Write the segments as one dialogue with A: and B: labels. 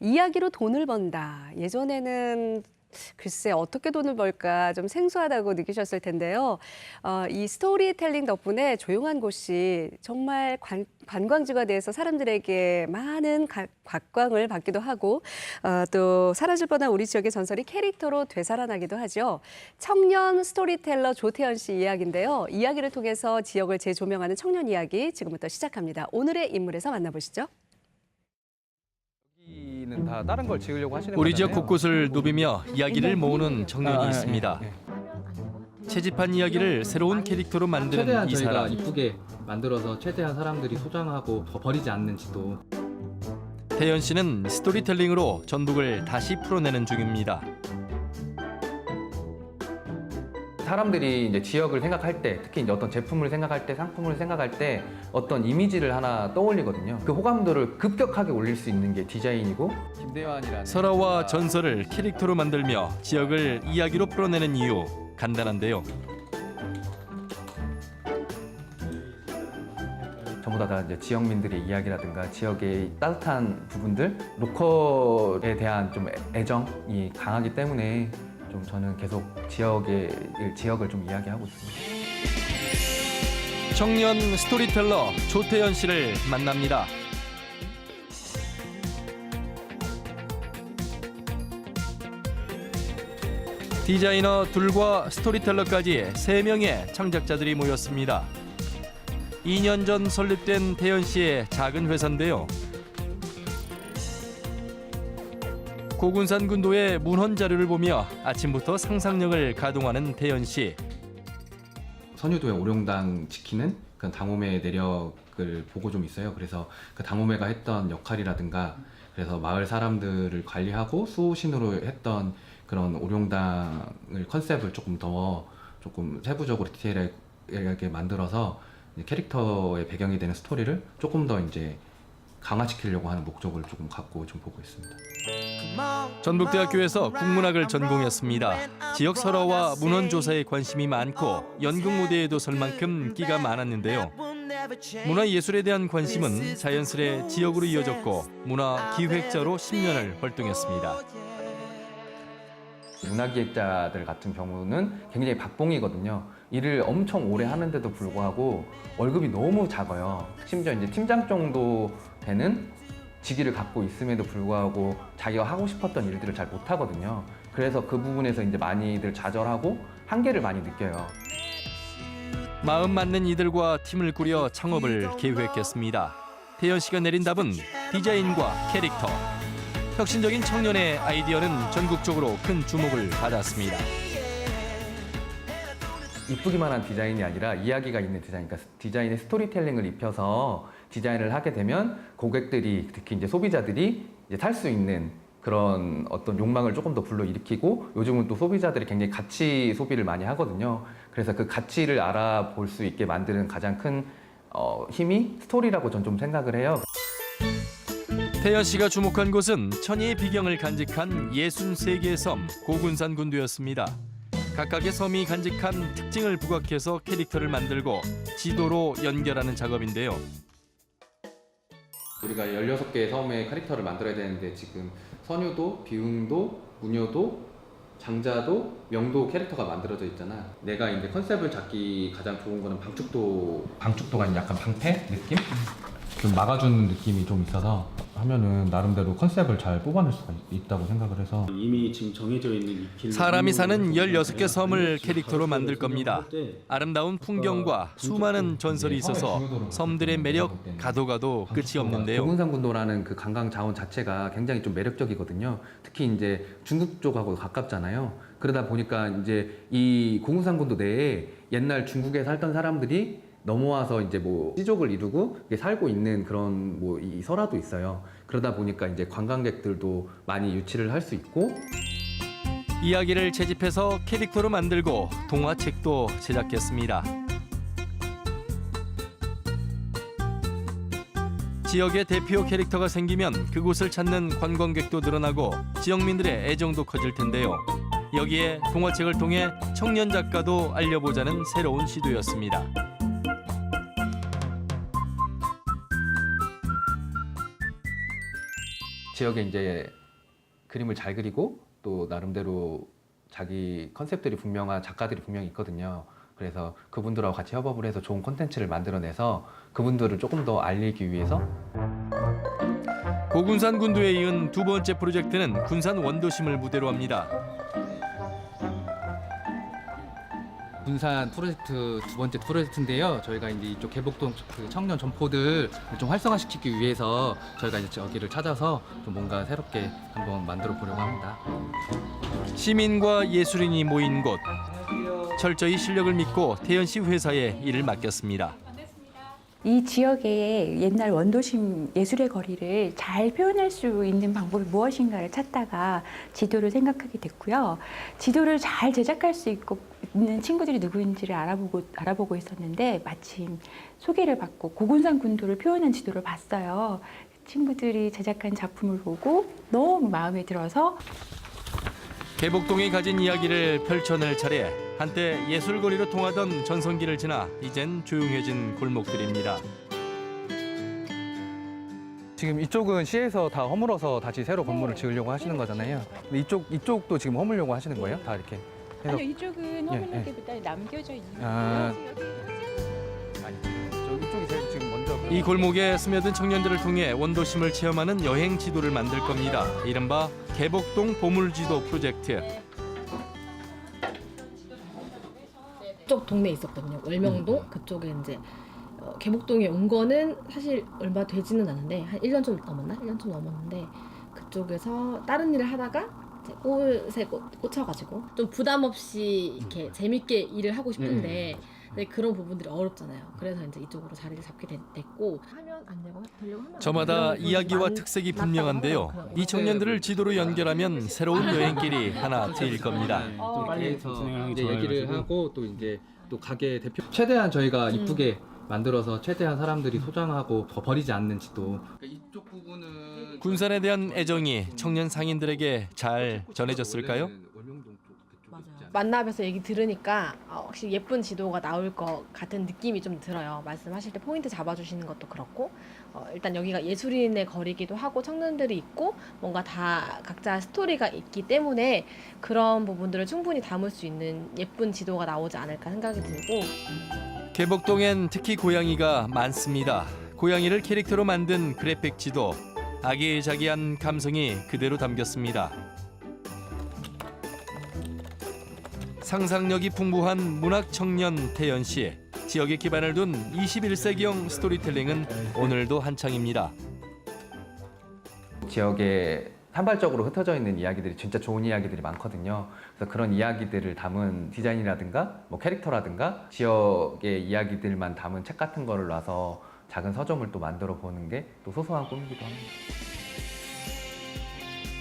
A: 이야기로 돈을 번다. 예전에는 글쎄 어떻게 돈을 벌까 좀 생소하다고 느끼셨을 텐데요. 어, 이 스토리텔링 덕분에 조용한 곳이 정말 관, 관광지가 돼서 사람들에게 많은 가- 각광을 받기도 하고 어, 또 사라질 뻔한 우리 지역의 전설이 캐릭터로 되살아나기도 하죠. 청년 스토리텔러 조태현 씨 이야기인데요. 이야기를 통해서 지역을 재조명하는 청년 이야기 지금부터 시작합니다. 오늘의 인물에서 만나보시죠.
B: 여기는 다 다른 걸 지으려고 하시는
C: 우리 지역
B: 거잖아요.
C: 곳곳을 누비며 이야기를 모으는 청년이
B: 아, 아,
C: 있습니다.
B: 예, 예.
C: 채집한 이야기를 새로운 캐릭터로 만드는
D: 최대한
C: 이
D: 저희가
C: 사람.
D: 이쁘게 만들어서 최대한 사람들이 소장하고 더 버리지 않는 지도
C: 태연 씨는 스토리텔링으로 전북을 다시 풀어내는 중입니다.
B: 사람들이 이제 지역을 생각할 때, 특히 이제 어떤 제품을 생각할 때, 상품을 생각할 때 어떤 이미지를 하나 떠올리거든요. 그 호감도를 급격하게 올릴 수 있는 게 디자인이고 김대환이라는
C: 설화와 전설을 캐릭터로 만들며 지역을 이야기로 풀어내는 이유 간단한데요.
B: 전부 다, 다 이제 지역민들의 이야기라든가 지역의 따뜻한 부분들, 로컬에 대한 좀 애- 애정이 강하기 때문에 좀 저는 계속 지역의 지역을 좀 이야기하고 있습니다.
C: 청년 스토리텔러 조태연 씨를 만납니다. 디자이너 둘과 스토리텔러까지 세명의 창작자들이 모였습니다. 2년 전 설립된 태연 씨의 작은 회사인데요. 고군산 군도의 문헌 자료를 보며 아침부터 상상력을 가동하는 태연 씨.
D: 선유도의 오룡당 지키는 그 당호매의 내력을 보고 좀 있어요. 그래서 그 당호매가 했던 역할이라든가 그래서 마을 사람들을 관리하고 수호신으로 했던 그런 오룡당을 컨셉을 조금 더 조금 세부적으로 디테일하게 만들어서 캐릭터의 배경이 되는 스토리를 조금 더 이제 강화시키려고 하는 목적을 조금 갖고 좀 보고 있습니다.
C: 전북대학교에서 국문학을 전공했습니다. 지역 설화와 문헌 조사에 관심이 많고 연극 무대에도 설 만큼 끼가 많았는데요. 문화 예술에 대한 관심은 자연스레 지역으로 이어졌고 문화 기획자로 10년을 활동했습니다.
B: 문화기획자들 같은 경우는 굉장히 박봉이거든요. 일을 엄청 오래 하는데도 불구하고 월급이 너무 작아요. 심지어 이제 팀장 정도 되는 직위를 갖고 있음에도 불구하고 자기가 하고 싶었던 일들을 잘 못하거든요. 그래서 그 부분에서 이제 많이들 좌절하고 한계를 많이 느껴요.
C: 마음 맞는 이들과 팀을 꾸려 창업을 계획했습니다. 태연 씨가 내린 답은 디자인과 캐릭터. 혁신적인 청년의 아이디어는 전국적으로 큰 주목을 받았습니다.
B: 이쁘기만 한 디자인이 아니라 이야기가 있는 디자인, 그러니까 디자인의 스토리텔링을 입혀서 디자인을 하게 되면 고객들이 특히 이제 소비자들이 이제 살 수 있는 그런 어떤 욕망을 조금 더 불러일으키고 요즘은 또 소비자들이 굉장히 가치 소비를 많이 하거든요. 그래서 그 가치를 알아볼 수 있게 만드는 가장 큰 어, 힘이 스토리라고 전 좀 생각을 해요.
C: 태연 씨가 주목한 곳은 천혜의 비경을 간직한 63개의 섬 고군산 군도였습니다. 각각의 섬이 간직한 특징을 부각해서 캐릭터를 만들고 지도로 연결하는 작업인데요.
D: 우리가 16개의 섬의 캐릭터를 만들어야 되는데 지금 선유도, 비흥도, 무녀도, 장자도, 명도 캐릭터가 만들어져 있잖아. 내가 이제 컨셉을 잡기 가장 좋은 거는 방축도 방축도가 약간 방패 느낌? 좀 막아주는 느낌이 좀 있어서 하면은 나름대로 컨셉을 잘 뽑아낼 수가 있- 있다고 생각을 해서
E: 이미 지금 정해져 있는 이.
C: 사람이 사는
E: 이용으로
C: 16개 섬을 캐릭터로 만들 겁니다. 아름다운 풍경과 수많은 전설이 있어서 섬들의 매력 가도 가도 끝이 없는데요.
B: 고군산군도라는 그 관광 자원 자체가 굉장히 좀 매력적이거든요. 특히 이제 중국 쪽하고 가깝잖아요. 그러다 보니까 이제 이 고군산군도 내에 옛날 중국에 살던 사람들이 넘어와서 이제 뭐 시족을 이루고 살고 있는 그런 뭐 이 설화도 있어요. 그러다 보니까 이제 관광객들도 많이 유치를 할 수 있고
C: 이야기를 채집해서 캐릭터로 만들고 동화책도 제작했습니다. 지역의 대표 캐릭터가 생기면 그곳을 찾는 관광객도 늘어나고 지역민들의 애정도 커질 텐데요. 여기에 동화책을 통해 청년 작가도 알려보자는 새로운 시도였습니다.
B: 지역에 이제 그림을 잘 그리고 또 나름대로 자기 컨셉들이 분명한 작가들이 분명히 있거든요. 그래서 그분들하고 같이 협업을 해서 좋은 콘텐츠를 만들어내서 그분들을 조금 더 알리기 위해서
C: 고군산 군도에 이은 두 번째 프로젝트는 군산 원도심을 무대로 합니다.
D: 군산 프로젝트 두 번째 프로젝트인데요. 저희가 이제 이쪽 개복동 그 청년 점포들 좀 활성화시키기 위해서 저희가 이제 여기를 찾아서 좀 뭔가 새롭게 한번 만들어 보려고 합니다.
C: 시민과 예술인이 모인 곳. 철저히 실력을 믿고 태연 씨 회사에 일을 맡겼습니다.
F: 이 지역의 옛날 원도심 예술의 거리를 잘 표현할 수 있는 방법이 무엇인가를 찾다가 지도를 생각하게 됐고요. 지도를 잘 제작할 수 있고 있는 친구들이 누구인지를 알아보고 알아보고 있었는데 마침 소개를 받고 고군산 군도를 표현한 지도를 봤어요. 친구들이 제작한 작품을 보고 너무 마음에 들어서
C: 개복동이 가진 이야기를 펼쳐낼 차례. 한때 예술거리로 통하던 전성기를 지나 이젠 조용해진 골목들입니다.
B: 지금 이쪽은 시에서 다 허물어서 다시 새로 건물을 지으려고 하시는 거잖아요. 근데 이쪽 이쪽도 지금 허물려고 하시는 거예요? 다 이렇게 해서
F: 아니요 이쪽은 허물리기보다 남겨져 있는
B: 아. 아니 저 이쪽이 제일 지금 먼저
C: 이 골목에 스며든 청년들을 통해 원도심을 체험하는 여행 지도를 만들 겁니다. 이른바 개복동 보물지도 프로젝트.
G: 그쪽 동네에 있었거든요. 월명동 그쪽에 이제 어, 개복동에 온 거는 사실 얼마 되지는 않은데 한 1년 좀 넘었나? 1년 좀 넘었는데 그쪽에서 다른 일을 하다가 이제 꽃에 꽂- 꽂혀가지고 좀 부담 없이 이렇게 재밌게 일을 하고 싶은데 근데 그런 부분들이 어렵잖아요. 그래서 이제 이쪽으로 자리를 잡게 됐, 고 하면 안 되고 되려고 하면 안
C: 저마다
G: 되고 그런
C: 이야기와
G: 많-
C: 특색이 분명한데요. 이 청년들을 지도로 연결하면 새로운 여행길이 하나 트일 겁니다.
E: 좀 빨리 진행하는 게
D: 이제 얘기를. 하고 또 이제 또 가게 대표 최대한 저희가 이쁘게 만들어서 최대한 사람들이 소장하고 더 버리지 않는 지도. 이쪽 부분은
C: 군산에 대한 애정이 청년 상인들에게 잘
G: 전해졌을까요? 만나뵈서 얘기 들으니까 어, 확실히 예쁜 지도가 나올 것 같은 느낌이 좀 들어요. 말씀하실 때 포인트 잡아주시는 것도 그렇고 어, 일단 여기가 예술인의 거리기도 하고 청년들이 있고 뭔가 다 각자 스토리가 있기 때문에 그런 부분들을 충분히 담을 수 있는 예쁜 지도가 나오지 않을까 생각이 들고
C: 개복동엔 특히 고양이가 많습니다. 고양이를 캐릭터로 만든 그래픽 지도. 아기자기한 감성이 그대로 담겼습니다. 상상력이 풍부한 문학 청년 태연 씨. 지역에 기반을 둔 21세기형 스토리텔링은 오늘도 한창입니다.
B: 지역에 산발적으로 흩어져 있는 이야기들이 진짜 좋은 이야기들이 많거든요. 그래서 그런 이야기들을 담은 디자인이라든가 뭐 캐릭터라든가 지역의 이야기들만 담은 책 같은 거를 놔서 작은 서점을 또 만들어 보는 게 또 소소한 꿈이기도 합니다.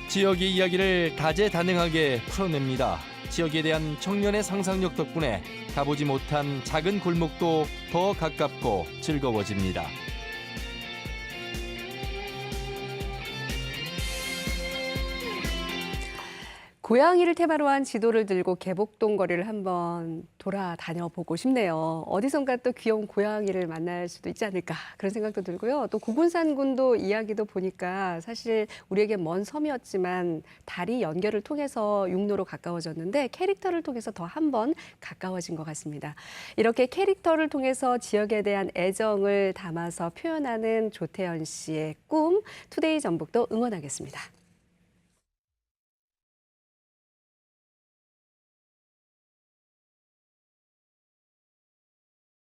C: 지역의 이야기를 다재다능하게 풀어냅니다. 지역에 대한 청년의 상상력 덕분에 가보지 못한 작은 골목도 더 가깝고 즐거워집니다.
A: 고양이를 테마로 한 지도를 들고 개복동 거리를 한번 돌아다녀 보고 싶네요. 어디선가 또 귀여운 고양이를 만날 수도 있지 않을까 그런 생각도 들고요. 또 고군산군도 이야기도 보니까 사실 우리에게 먼 섬이었지만 다리 연결을 통해서 육로로 가까워졌는데 캐릭터를 통해서 더 한 번 가까워진 것 같습니다. 이렇게 캐릭터를 통해서 지역에 대한 애정을 담아서 표현하는 조태현 씨의 꿈 투데이 전북도 응원하겠습니다.